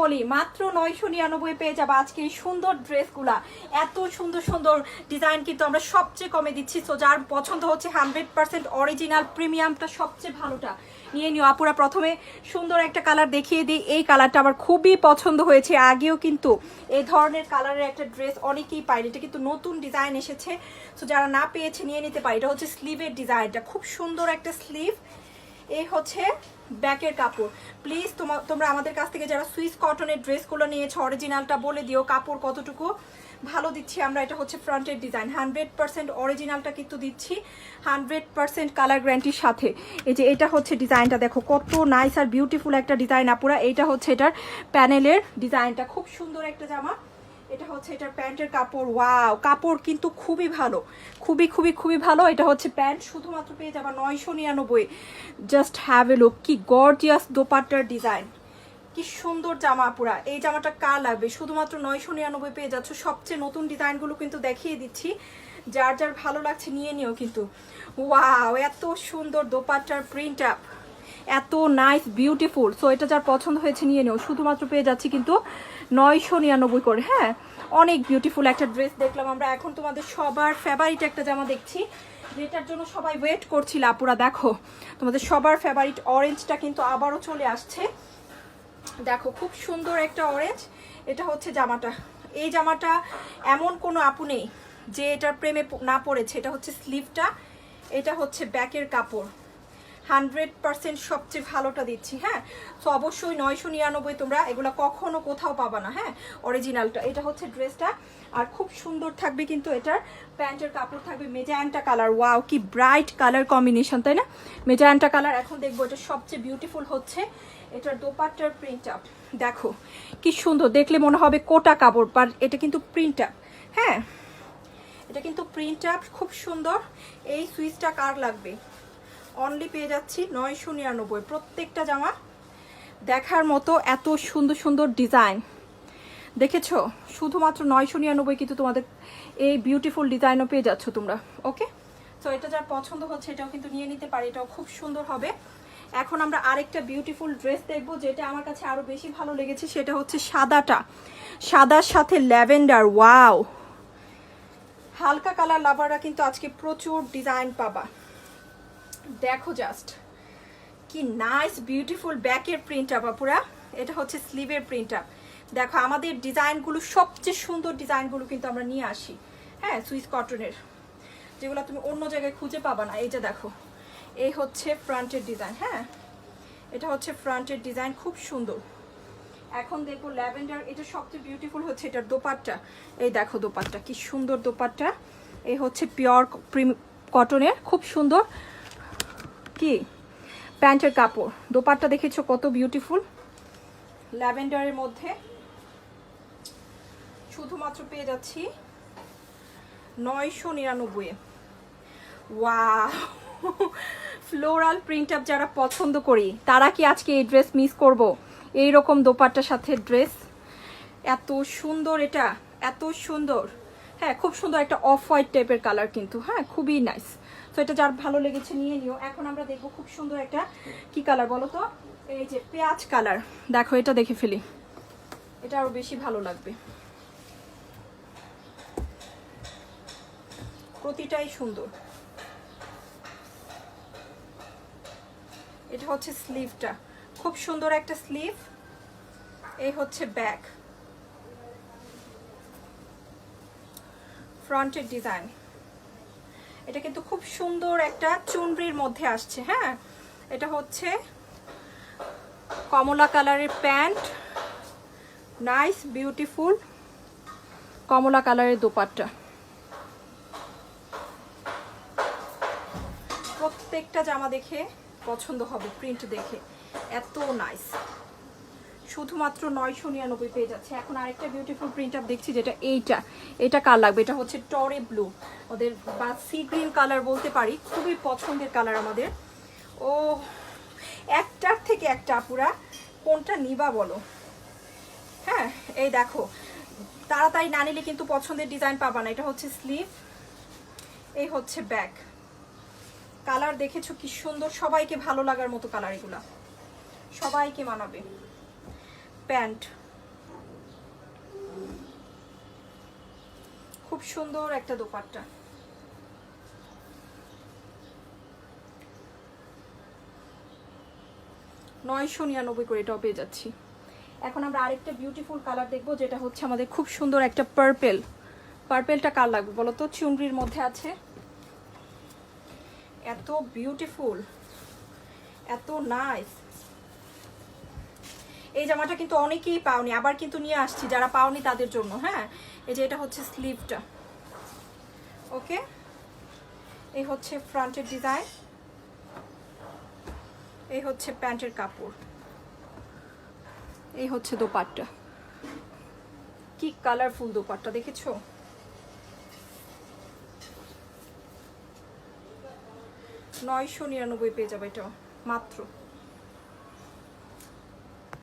বলি, মাত্র নয়শো নিরানব্বই পেয়ে যাব আজকে এই সুন্দর ড্রেসগুলা। এত সুন্দর সুন্দর ডিজাইন কিন্তু আমরা সবচেয়ে কমে দিচ্ছি। তো যার পছন্দ হচ্ছে হান্ড্রেড পার্সেন্ট অরিজিনাল প্রিমিয়ামটা সবচেয়ে ভালোটা। নিয়ে নিও আপুরা, প্রথমে সুন্দর একটা কালার দেখিয়ে দিই। এই কালারটা আমার খুবই পছন্দ হয়েছে। আগেও কিন্তু এই ধরনের কালারের একটা ড্রেস অনেকেই পায় এটা কিন্তু নতুন ডিজাইন এসেছে। তো যারা না পেয়েছে, নিয়ে নিতে পারে। এটা হচ্ছে স্লিভের ডিজাইনটা। খুব সুন্দর একটা স্লিভ এই হচ্ছে ব্যাকের কাপড়। প্লিজ তোমরা আমাদের কাছ থেকে যারা সুইস কটনের ড্রেসগুলো নিয়েছো অরিজিনালটা বলে দিও, কাপড় কতটুকু ভালো দিচ্ছি আমরা, এটা হচ্ছে ফ্রন্টের ডিজাইন হান্ড্রেড পার্সেন্ট অরিজিনালটা কিন্তু দিচ্ছি হান্ড্রেড পার্সেন্ট কালার গ্যারান্টির সাথে। এই যে এটা হচ্ছে ডিজাইনটা দেখো কত নাইস আর বিউটিফুল একটা ডিজাইন আপুরা। এইটা হচ্ছে এটার প্যানেলের ডিজাইনটা খুব সুন্দর একটা জামা। এটা হচ্ছে এটার প্যান্টের কাপড়, ওয়াও, কাপড় কিন্তু খুবই ভালো, খুবই খুবই খুবই ভালো। এটা হচ্ছে প্যান্ট, শুধুমাত্র পেয়ে যাবা নয়শো নিরানব্বই। জাস্ট হ্যাভ এ লুক কি গর্জিয়াস দোপাট্টার ডিজাইন কি সুন্দর জামা পুরা, এই জামাটা কার লাগবে? শুধুমাত্র নয়শো নিরানব্বই পেয়ে যাচ্ছ। সবচেয়ে নতুন ডিজাইনগুলো কিন্তু দেখিয়ে দিচ্ছি। যার যার ভালো লাগছে নিয়ে নিও কিন্তু। ওয়াও এত সুন্দর দোপাট্টার প্রিন্ট আপ এত নাইস বিউটিফুল সো এটা যার পছন্দ হয়েছে নিয়ে নিও। শুধুমাত্র পেয়ে যাচ্ছি কিন্তু নয়শো নিরানব্বই করে হ্যাঁ? অনেক বিউটিফুল একটা ড্রেস দেখলাম আমরা। এখন তোমাদের সবার ফেভারিট একটা জামা দেখছি, যেটার জন্য সবাই ওয়েট করছিল। আপুরা, দেখো, তোমাদের সবার ফেভারিট অরেঞ্জটা কিন্তু আবারও চলে আসছে। দেখো, খুব সুন্দর একটা অরেঞ্জ এটা হচ্ছে জামাটা। এই জামাটা এমন কোনো আপু নেই যে এটার প্রেমে না পড়েছে। এটা হচ্ছে স্লিভটা এটা হচ্ছে ব্যাকের কাপড়। হান্ড্রেড পার্সেন্ট সবচেয়ে ভালোটা দিচ্ছি হ্যাঁ? তো অবশ্যই নয়শো নিরানব্বই তোমরা এগুলো কখনো কোথাও পাবা না হ্যাঁ? অরিজিনালটা এটা হচ্ছে ড্রেসটা, আর খুব সুন্দর থাকবে কিন্তু এটার। প্যান্টের কাপড় থাকবে মেজায়ান্টা কালার। ওয়াও, কি ব্রাইট কালার কম্বিনেশন, তাই না? মেজায়ান্টা কালার, এখন দেখব এটা সবচেয়ে বিউটিফুল হচ্ছে এটার দোপাট্টার প্রিন্ট আপ। দেখো, কি সুন্দর। দেখলে মনে হবে কোটা কাপড়, বাট এটা কিন্তু প্রিন্ট আপ হ্যাঁ? এটা কিন্তু প্রিন্ট আপ, খুব সুন্দর। এই সুইচটা কার লাগবে? অনলি পেয়ে যাচ্ছি নয়শো নিরানব্বই। প্রত্যেকটা জামা দেখার মতো এত সুন্দর সুন্দর ডিজাইন দেখেছ? শুধুমাত্র নয়শো নিরানব্বই কিন্তু তোমাদের এই বিউটিফুল ডিজাইনও পেয়ে যাচ্ছ তোমরা। ওকে তো এটা যার পছন্দ হচ্ছে, এটাও কিন্তু নিয়ে নিতে পারি, এটাও খুব সুন্দর হবে। এখন আমরা আরেকটা বিউটিফুল ড্রেস দেখব, যেটা আমার কাছে আরও বেশি ভালো লেগেছে, সেটা হচ্ছে সাদাটা। সাদার সাথে ল্যাভেন্ডার ওয়াও হালকা কালার লাভাররা কিন্তু আজকে প্রচুর ডিজাইন পাবা। দেখো জাস্ট কি নাইস বিউটিফুল ব্যাকের প্রিন্ট আপ আপুরা এটা হচ্ছে স্লিভের প্রিন্ট আপ দেখো আমাদের ডিজাইনগুলো, সবচেয়ে সুন্দর ডিজাইনগুলো কিন্তু আমরা নিয়ে আসি। হ্যাঁ সুইস কটনের যেগুলো তুমি অন্য জায়গায় খুঁজে পাবা না। এই যে দেখো, এই হচ্ছে ফ্রন্টের ডিজাইন হ্যাঁ? এটা হচ্ছে ফ্রন্টের ডিজাইন খুব সুন্দর। এখন দেখব ল্যাভেন্ডার, এটা সবচেয়ে বিউটিফুল হচ্ছে এটার দোপাট্টা। এই দেখো দোপাট্টা, কি সুন্দর দোপাট্টা। এই হচ্ছে পিওর কটনের খুব সুন্দর। কি? প্যান্টের কাপড়। দোপাট্টা দেখেছ কত বিউটিফুল ল্যাভেন্ডারের মধ্যে। শুধুমাত্র পেয়ে যাচ্ছি নয়শো নিরানব্বই ওয়া ফ্লোরাল প্রিন্ট আপ যারা পছন্দ করি, তারা কি আজকে এই ড্রেস মিস করব? এই রকম দোপাট্টার সাথে ড্রেস এত সুন্দর এটা, এত সুন্দর। হ্যাঁ খুব সুন্দর একটা অফ হোয়াইট টাইপের কালার কিন্তু হ্যাঁ খুবই নাইস তো এটা যার ভালো লেগেছে নিয়ে নিও। এখন আমরা দেখব খুব সুন্দর একটা কি কালার বলো তো? এই যে পেঁয়াজ কালার দেখো, এটা দেখে ফেলি। এটা আরও বেশি ভালো লাগবে। প্রতিটাই সুন্দর। এটা হচ্ছে স্লিভটা খুব সুন্দর একটা স্লিভ এই হচ্ছে ব্যাক ফ্রন্টের ডিজাইন এটা কিন্তু খুব সুন্দর একটা চুনরির মধ্যে আসছে হ্যাঁ? এটা হচ্ছে কমলা কালারের প্যান্ট। নাইস বিউটিফুল কমলা কালারের দোপাট্টা। প্রত্যেকটা জামা দেখে পছন্দ হবে প্রিন্ট দেখে। এত নাইস শুধুমাত্র নয়শো নিরানব্বই পেয়ে যাচ্ছে। এখন আরেকটা বিউটিফুল প্রিন্ট আপ দেখছি যেটা এইটা। এটা কার লাগবে? এটা হচ্ছে টরে ব্লু ওদের বা সি গ্রিন কালার বলতে পারি। খুবই পছন্দের কালার আমাদের। ও, একটার থেকে একটা আপুরা, কোনটা নিবা বলো? হ্যাঁ এই দেখো। তাড়াতাড়ি না নিলে কিন্তু পছন্দের ডিজাইন পাবা না। এটা হচ্ছে স্লিভ এই হচ্ছে ব্যাগ কালার দেখেছ কি সুন্দর? সবাইকে ভালো লাগার মতো কালার এগুলা। সবাইকে মানাবে। প্যান্ট। খুব সুন্দর একটা দোপাট্টা। নয়শো নিরানব্বই করে এটাও পেয়ে যাচ্ছি। এখন আমরা আরেকটা বিউটিফুল কালার দেখব, যেটা হচ্ছে আমাদের খুব সুন্দর একটা পার্পেল পার্পেলটা কার লাগবে বলো তো? চুনরির মধ্যে আছে। এত বিউটিফুল এত নাইস এই জামাটা কিন্তু অনেকেই পাওনি, আবার কিন্তু নিয়ে আসছি যারা পাওনি তাদের জন্য হ্যাঁ? এই যে এটা হচ্ছে স্লিভটা ওকে এই হচ্ছে ফ্রন্টের ডিজাইন এই হচ্ছে প্যান্টের কাপড়। এই হচ্ছে দোপাট্টা। কি কালারফুল দোপাট্টা, দেখেছ? নয়শো নিরানব্বই পেয়ে যাবে এটা মাত্র।